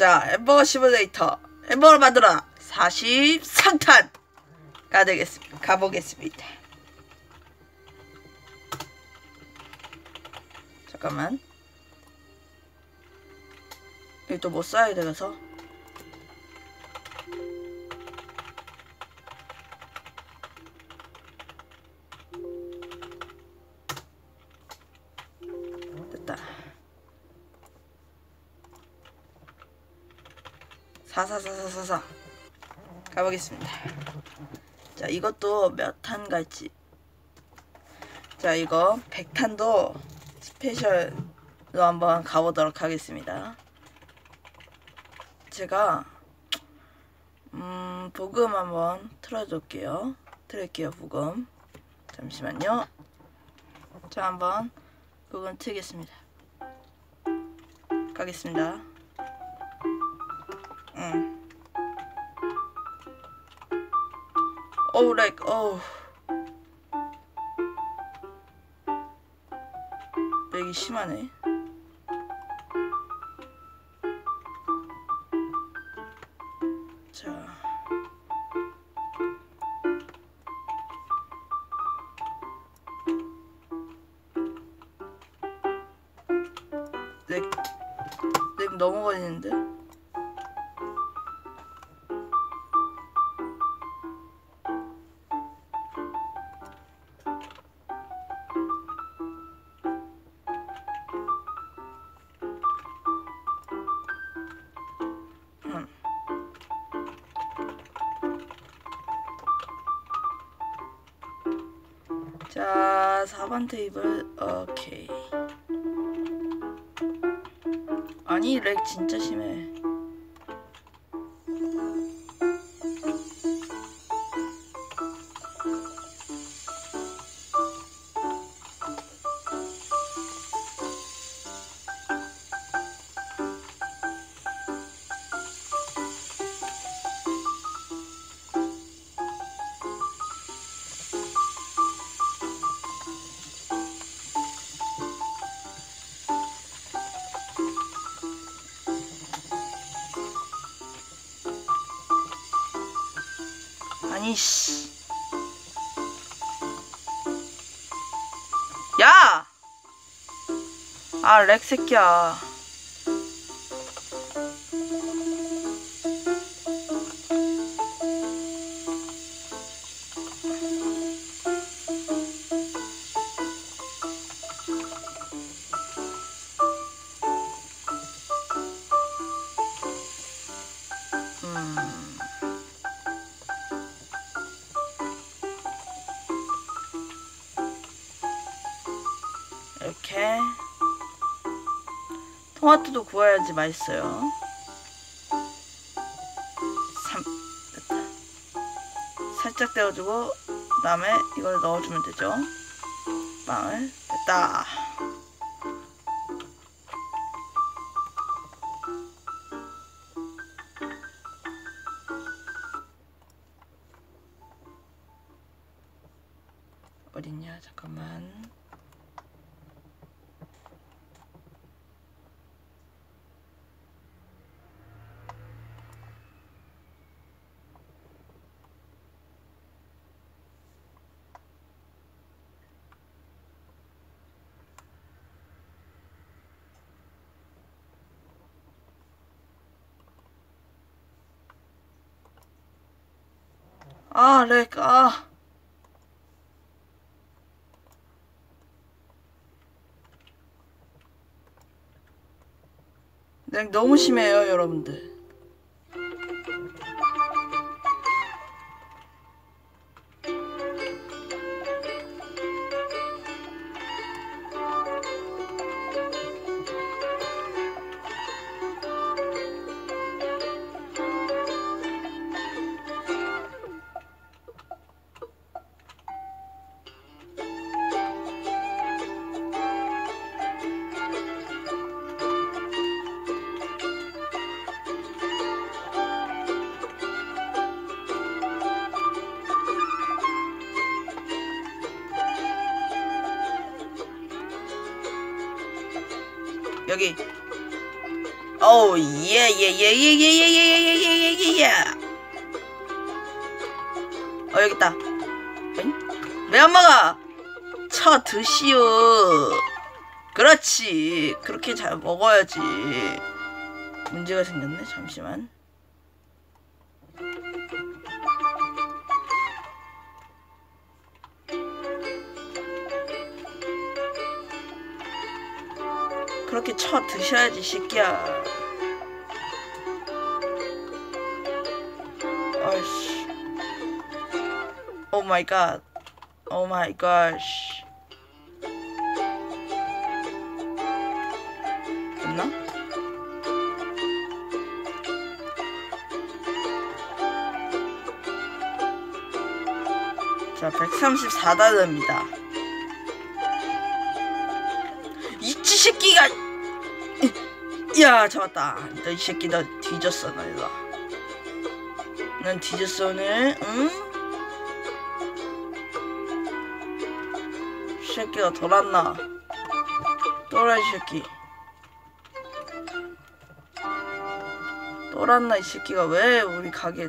자, 햄버거 시뮬레이터. 햄버거를 만들어 43탄! 되겠습니다. 가보겠습니다. 잠깐만. 여기 또뭐 써야 돼서. 사사사사사사 가보겠습니다. 자 이것도 몇 탄 갈지 자 이거 100탄도 스페셜로 한번 가보도록 하겠습니다. 제가 음 복음 한번 틀어줄게요. 틀을게요 복음. 잠시만요. 자 한번 복음 틀겠습니다. 가겠습니다. 응. 어우 렉 어우 렉이 심하네 자 렉, 렉 걸리는데? 자, 4번 테이블, 오케이. 아니, 렉 진짜 심해. 아니, 씨. 야! 아, 렉 새끼야. 이렇게 토마토도 구워야지 맛있어요. 3 됐다. 살짝 데워주고 그 다음에 이걸 넣어주면 되죠. 빵을 됐다. 어딨냐 잠깐만. 아, 렉, 아. 렉 너무 심해요, 여러분들. 여기 어우 예예예예예예예예예예예 어 여기 있다 왜 안 먹어 쳐 드시오 그렇지 그렇게 잘 먹어야지 문제가 생겼네 잠시만 그렇게 쳐 드셔야지 새끼야. 어이씨. 오 마이 갓. 오 마이 갓 됐나? 자 134단입니다 새끼가 야 잡았다. 너 이 새끼 너 뒤졌어 너 이거 난 뒤졌어 오늘? 응? 이 새끼가 돌았나? 또라이 새끼. 돌았나 이 새끼가? 왜 우리 가게